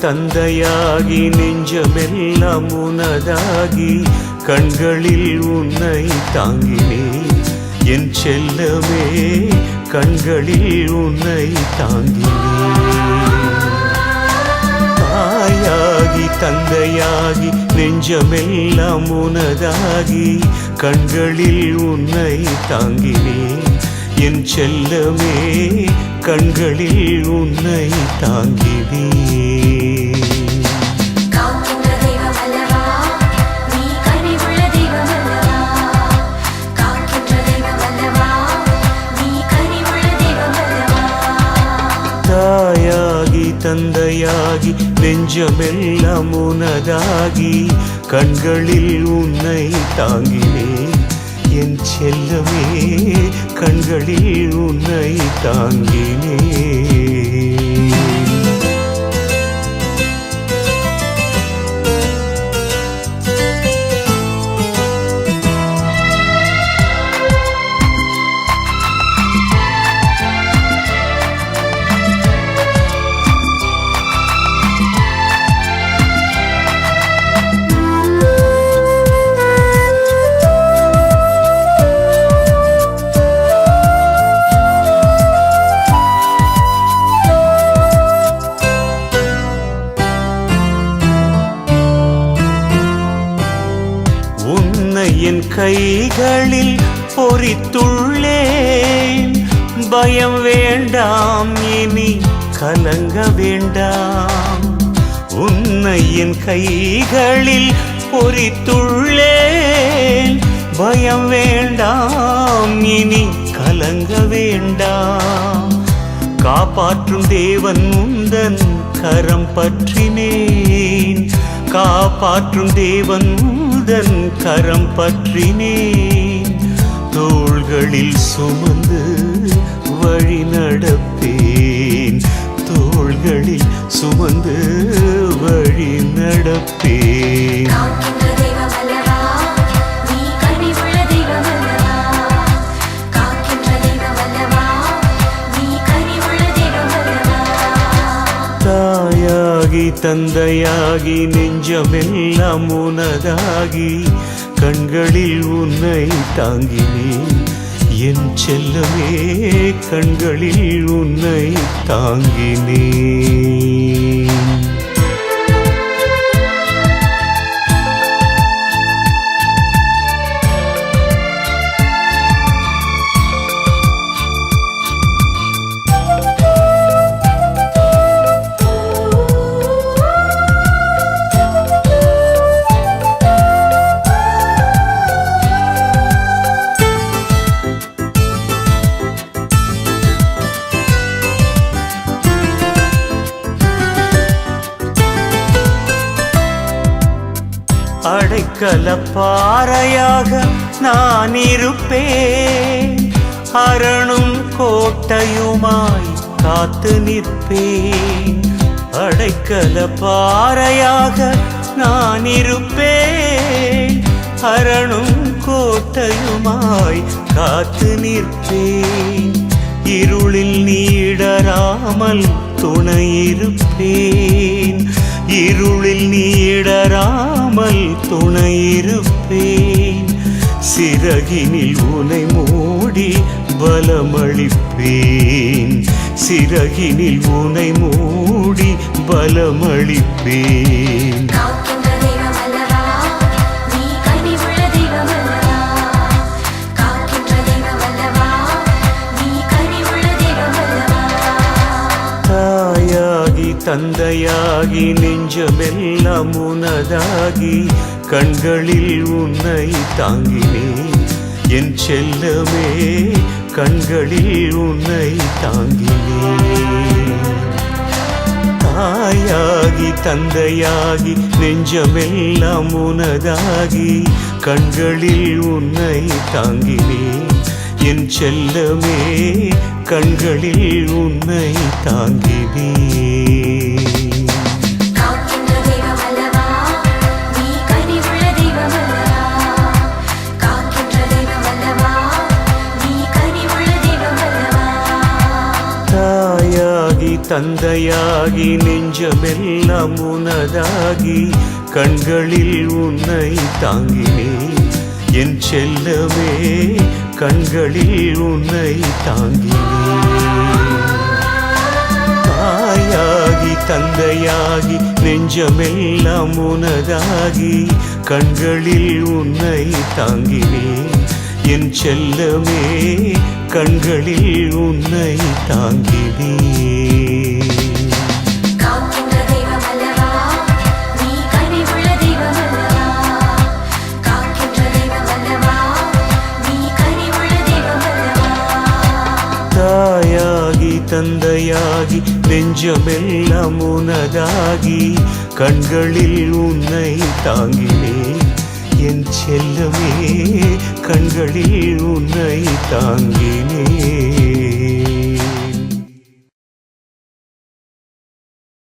தந்தையாகி நெஞ்சமெல்லாம் உனதாகி கண்களில் உன்னை தாங்கினேன். என் செல்லமே கண்களில் உன்னை தாங்கினேன். தாயாகி தந்தையாகி நெஞ்சமெல்லாம் உனதாகி கண்களில் உன்னை தாங்கினேன். என் செல்லமே கண்களில் உன்னை தாங்கினேன் தாயாகி தந்தையாகி நெஞ்சமெல்லாம் உனதாகி கண்களில் உன்னை தாங்கினேன். என் செல்லமே கண்களில் உன்னை தாங்கினேன். கைகளில் பொறித்துள்ளேன். பயம் வேண்டாம் இனி கலங்க வேண்டாம். உன்னை என் கைகளில் பொறித்துள்ளேன். பயம் வேண்டாம் இனி கலங்க வேண்டாம். காப்பாற்றும் தேவன் உந்தன் கரம் பற்றினேன். காப்பாற்றும் தேவன் உந்தன் கரம் பற்றினேன் தோள்களில் சுமந்து வழி நடப்பேன். தோள்களில் சுமந்து வழி நடப்பேன். தந்தையாகி நெஞ்சமெல்லாம் உனதாகி கண்களில் உன்னை தாங்கினேன். என் செல்லமே கண்களில் உன்னை தாங்கினேன். அடைக்கல பாறையாக நான் இருப்பேன். அரணும் கோட்டையுமாய் காத்து நிற்பேன். அடைக்கல பாறையாக நான் இருப்பேன். அரணும் கோட்டையுமாய் காத்து நிற்பேன். இருளில் நீடராமல் துணையிருப்பேன் இருளில் நீடராமல் துணையிருப்பேன். சிறகினில் உனை மூடி பலமளிப்பேன். சிறகினில் உனை மூடி பலமளிப்பேன். தந்தையாகி நெஞ்சமெல்லாம் உனதாகி கண்களில் உன்னை தாங்கினேன் என் செல்லமே கண்களில் உன்னை தாங்கினேன் தாயாகி தந்தையாகி நெஞ்சமெல்லாம் உனதாகி கண்களில் உன்னை தாங்கினேன் என் செல்லமே கண்களில் உன்னை தாங்கினேன் தந்தையாகி நெஞ்சமெல்லாம் உனதாகி கண்களில் உன்னை தாங்கினேன் என் செல்லமே கண்களில் உன்னை தாங்கினேன் தாயாகி தந்தையாகி நெஞ்சமெல்லாம் உனதாகி கண்களில் உன்னை தாங்கினேன் என் செல்லமே கண்களில் உன்னை தாங்கினே தாயாகி தந்தையாகி நெஞ்சமெல்லாம் உனதாகி கண்களில் உன்னை தாங்கினேன். என் செல்லமே கண்களில் உன்னை தாங்கினே